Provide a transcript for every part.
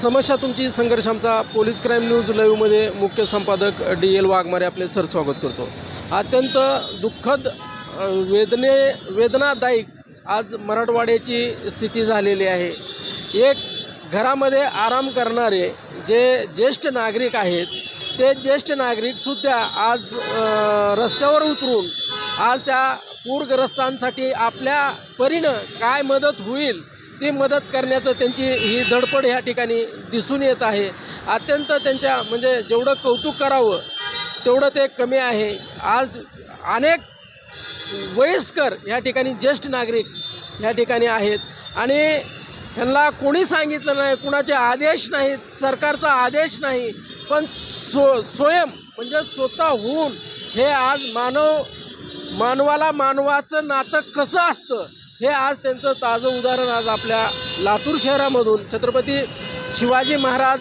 समस्या तुमची संघर्ष आमचा पोलीस क्राईम न्यूज लाईव्हमध्ये मुख्य संपादक डी एल वाघमारे आपले सर स्वागत करतो. अत्यंत दुःखद वेदने वेदनादायक आज मराठवाड्याची स्थिती झालेली आहे. एक घरामध्ये आराम करणारे जे ज्येष्ठ नागरिक आहेत ते ज्येष्ठ नागरिकसुद्धा आज रस्त्यावर उतरून आज त्या पूरग्रस्तांसाठी आपल्या परीनं काय मदत होईल ती मदत करण्याचं त्यांची ही धडपड ह्या ठिकाणी दिसून येत आहे. अत्यंत त्यांच्या म्हणजे जेवढं कौतुक करावं तेवढं ते कमी आहे. आज अनेक वयस्कर या ठिकाणी ज्येष्ठ नागरिक या ठिकाणी आहेत आणि ह्यांना कोणी सांगितलं नाही कुणाचे आदेश नाहीत सरकारचा आदेश नाही पण सो स्वयं म्हणजे स्वतः होऊन हे आज मानव मानवाला मानवाचं नातं कसं असतं? हे आज त्यांचं ताजं उदाहरण आज आपल्या लातूर शहरामधून छत्रपती शिवाजी महाराज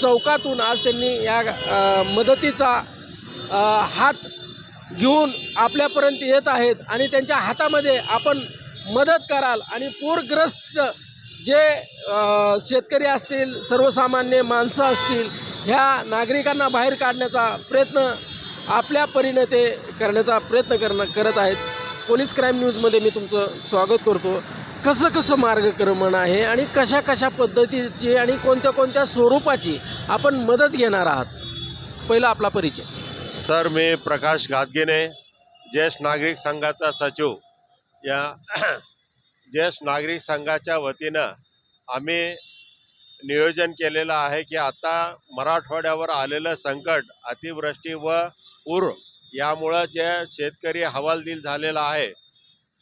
चौकातून आज त्यांनी या मदतीचा हात घेऊन आपल्यापर्यंत येत आहेत आणि त्यांच्या हातामध्ये आपण मदत कराल आणि पूरग्रस्त जे शेतकरी असतील सर्वसामान्य माणसं असतील ह्या नागरिकांना बाहेर काढण्याचा प्रयत्न आपल्या परीने ते करण्याचा प्रयत्न करणं करत आहेत. पोलीस क्राईम न्यूजमध्ये मी तुमचं स्वागत करतो. कसं कसं मार्गक्रमण आहे आणि कशा कशा पद्धतीची आणि कोणत्या कोणत्या स्वरूपाची आपण मदत घेणार आहात? पहिला आपला परिचय. सर मी प्रकाश घातगेने ज्येष्ठ नागरिक संघाचा सचिव. या ज्येष्ठ नागरिक संघाच्या वतीनं आम्ही नियोजन केलेलं आहे की आता मराठवाड्यावर आलेलं संकट अतिवृष्टी व पूर यामुळं जे शेतकरी हवालदिल झालेला आहे.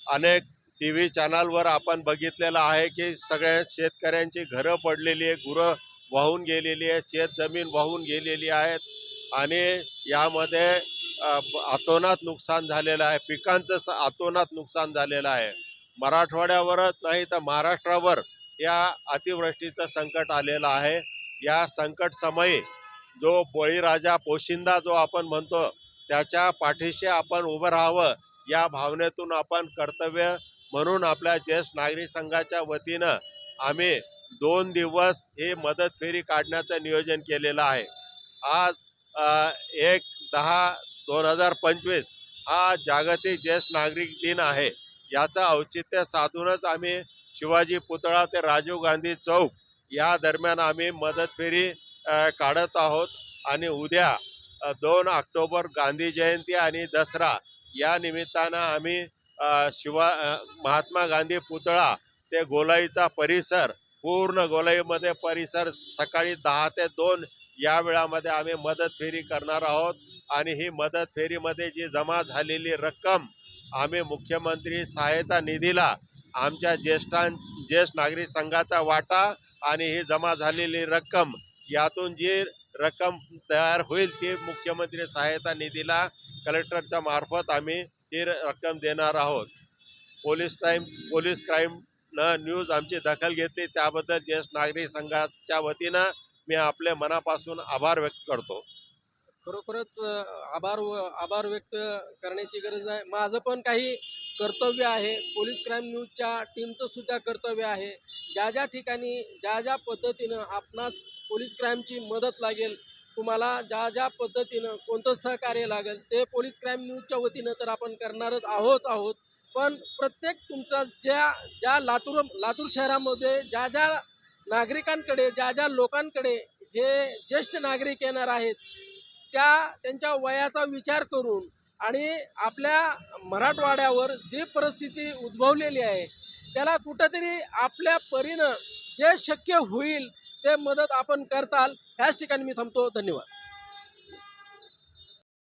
अनेक टी व्ही चॅनलवर आपण बघितलेलं आहे की सगळ्या शेतकऱ्यांची घरं पडलेली आहे गुरं वाहून गेलेली आहे शेतजमीन वाहून गेलेली आहेत आणि यामध्ये अतोनात नुकसान झालेलं आहे पिकांचं स- अतोनात नुकसान झालेलं आहे. मराठवाड्यावरच नाही तर महाराष्ट्रावर या अतिवृष्टीचं संकट आलेलं आहे. या संकट समयी जो बळीराजा पोशिंदा जो आपण म्हणतो त्याच्या पाठीशी आपण उभं राहावं या भावनेतून आपण कर्तव्य म्हणून आपल्या ज्येष्ठ नागरिक संघाच्या वतीनं आम्ही दोन दिवस हे मदत फेरी काढण्याचं नियोजन केलेलं आहे. आज एक दहा दोन हजार पंचवीस हा जागतिक ज्येष्ठ नागरिक दिन आहे. याचं औचित्य साधूनच आम्ही शिवाजी पुतळा ते राजीव गांधी चौक या दरम्यान आम्ही मदत फेरी काढत आहोत. आणि उद्या दोन ऑक्टोबर गांधी जयंती आणि दसरा या निमित्तानं आम्ही शिवा महात्मा गांधी पुतळा ते गोलाईचा परिसर पूर्ण गोलाईमध्ये परिसर सकाळी दहा ते दोन या वेळामध्ये आम्ही मदत फेरी करणार आहोत आणि ही मदत फेरीमध्ये जी जमा झालेली रक्कम आम्ही मुख्यमंत्री सहायता निधीला आमच्या ज्येष्ठां ज्येष्ठ नागरिक संघाचा वाटा आणि ही जमा झालेली रक्कम यातून जी रक्कम तयार होईल ती मुख्यमंत्री सहायता निधीला कलेक्टरच्या मार्फत आम्ही ती रक्कम देणार आहोत. पोलीस टाईम पोलीस क्राईमनं न्यूज आमची दखल घेतली. त्याबद्दल ज्येष्ठ नागरिक संघाच्या वतीनं मी आपले मनापासून आभार व्यक्त करतो. खरोखरच आभार आभार व्यक्त करण्याची गरज आहे. माझं पण काही कर्तव्य आहे. पोलीस क्राईम न्यूजच्या टीमचं सुद्धा कर्तव्य आहे. ज्या ज्या ठिकाणी ज्या ज्या पद्धतीनं आपणास पोलीस क्राईमची मदत लागेल तुम्हाला ज्या ज्या पद्धतीनं कोणतं सहकार्य लागेल ते पोलीस क्राईम न्यूजच्या वतीनं तर आपण करणारच आहोत आहोत. पण प्रत्येक तुमचा ज्या ज्या लातूर लातूर शहरामध्ये ज्या ज्या नागरिकांकडे ज्या ज्या लोकांकडे हे ज्येष्ठ नागरिक येणार आहेत त्या त्यांच्या वयाचा विचार करून आणि आपल्या मराठवाड्यावर जी परिस्थिती उद्भवलेली आहे त्याला कुठंतरी आपल्या परीनं जे शक्य होईल ते मदत आपण करताल. ह्याच ठिकाणी मी थांबतो. धन्यवाद.